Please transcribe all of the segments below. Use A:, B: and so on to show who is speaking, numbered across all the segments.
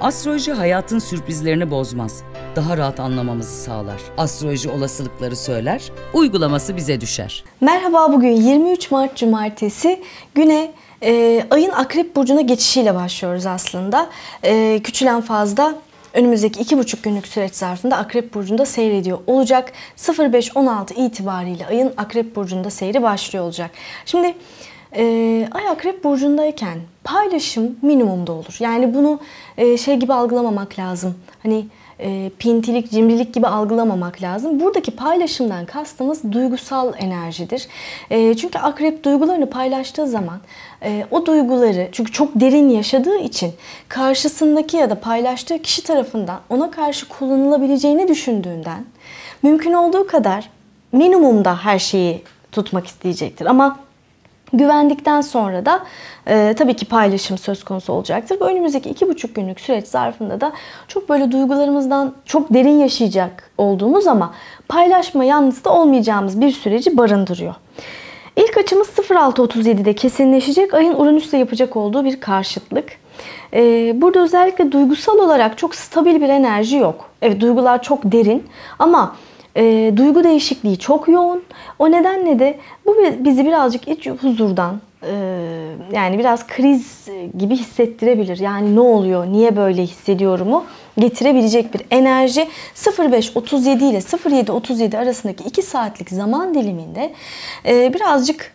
A: Astroloji hayatın sürprizlerini bozmaz. Daha rahat anlamamızı sağlar. Astroloji olasılıkları söyler, uygulaması bize düşer.
B: Merhaba bugün 23 Mart Cumartesi güne e, ayın Akrep Burcu'na geçişiyle başlıyoruz aslında. E, küçülen fazla önümüzdeki iki buçuk günlük süreç zarfında Akrep Burcu'nda seyrediyor olacak. 05-16 itibariyle ayın Akrep Burcu'nda seyri başlıyor olacak. Şimdi e, Ay Akrep Burcu'ndayken paylaşım minimumda olur. Yani bunu e, şey gibi algılamamak lazım. Hani e, pintilik, cimrilik gibi algılamamak lazım. Buradaki paylaşımdan kastımız duygusal enerjidir. E, çünkü akrep duygularını paylaştığı zaman e, o duyguları çünkü çok derin yaşadığı için karşısındaki ya da paylaştığı kişi tarafından ona karşı kullanılabileceğini düşündüğünden mümkün olduğu kadar minimumda her şeyi tutmak isteyecektir. Ama Güvendikten sonra da e, tabii ki paylaşım söz konusu olacaktır. Bu önümüzdeki iki buçuk günlük süreç zarfında da çok böyle duygularımızdan çok derin yaşayacak olduğumuz ama paylaşma yalnız da olmayacağımız bir süreci barındırıyor. İlk açımız 06.37'de kesinleşecek. Ayın Uranüs'le yapacak olduğu bir karşıtlık. Ee, burada özellikle duygusal olarak çok stabil bir enerji yok. Evet duygular çok derin ama e, duygu değişikliği çok yoğun. O nedenle de bu bizi birazcık iç huzurdan e, yani biraz kriz gibi hissettirebilir. Yani ne oluyor, niye böyle hissediyorumu getirebilecek bir enerji 05.37 ile 07.37 arasındaki 2 saatlik zaman diliminde e, birazcık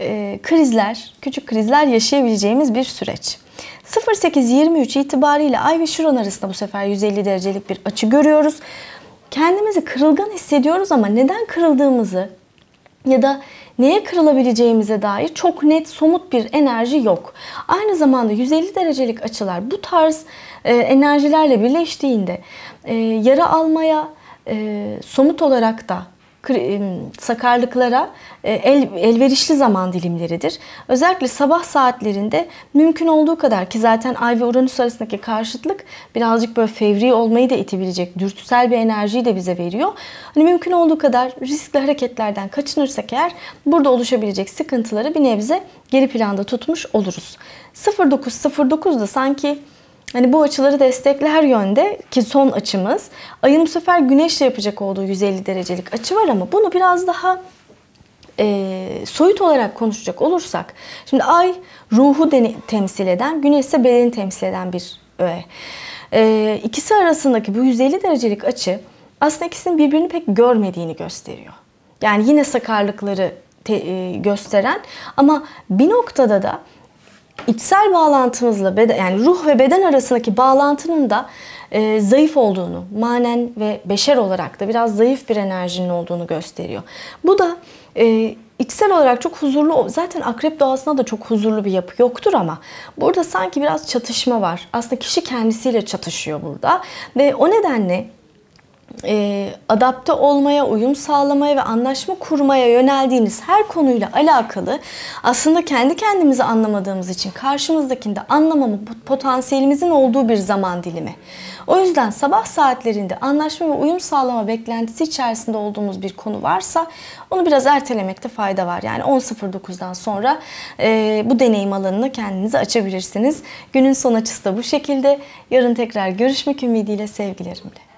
B: e, krizler, küçük krizler yaşayabileceğimiz bir süreç. 08.23 itibariyle Ay ve Şuran arasında bu sefer 150 derecelik bir açı görüyoruz kendimizi kırılgan hissediyoruz ama neden kırıldığımızı ya da neye kırılabileceğimize dair çok net somut bir enerji yok. Aynı zamanda 150 derecelik açılar bu tarz e, enerjilerle birleştiğinde e, yara almaya e, somut olarak da sakarlıklara e, el, elverişli zaman dilimleridir. Özellikle sabah saatlerinde mümkün olduğu kadar ki zaten Ay ve Uranüs arasındaki karşıtlık birazcık böyle fevri olmayı da itebilecek, dürtüsel bir enerjiyi de bize veriyor. Hani mümkün olduğu kadar riskli hareketlerden kaçınırsak eğer burada oluşabilecek sıkıntıları bir nebze geri planda tutmuş oluruz. 09.09'da sanki Hani bu açıları destekler yönde ki son açımız. Ayın bu sefer güneşle yapacak olduğu 150 derecelik açı var ama bunu biraz daha e, soyut olarak konuşacak olursak. Şimdi ay ruhu temsil eden, güneş ise bedeni temsil eden bir öğe. E, ikisi arasındaki bu 150 derecelik açı aslında ikisinin birbirini pek görmediğini gösteriyor. Yani yine sakarlıkları te, e, gösteren ama bir noktada da içsel bağlantımızla beden, yani ruh ve beden arasındaki bağlantının da e, zayıf olduğunu, manen ve beşer olarak da biraz zayıf bir enerjinin olduğunu gösteriyor. Bu da e, içsel olarak çok huzurlu, zaten akrep doğasında da çok huzurlu bir yapı yoktur ama burada sanki biraz çatışma var. Aslında kişi kendisiyle çatışıyor burada ve o nedenle e, adapte olmaya, uyum sağlamaya ve anlaşma kurmaya yöneldiğiniz her konuyla alakalı aslında kendi kendimizi anlamadığımız için karşımızdakinde anlamama potansiyelimizin olduğu bir zaman dilimi. O yüzden sabah saatlerinde anlaşma ve uyum sağlama beklentisi içerisinde olduğumuz bir konu varsa onu biraz ertelemekte fayda var. Yani 10.09'dan sonra e, bu deneyim alanını kendinize açabilirsiniz. Günün son açısı da bu şekilde. Yarın tekrar görüşmek ümidiyle sevgilerimle.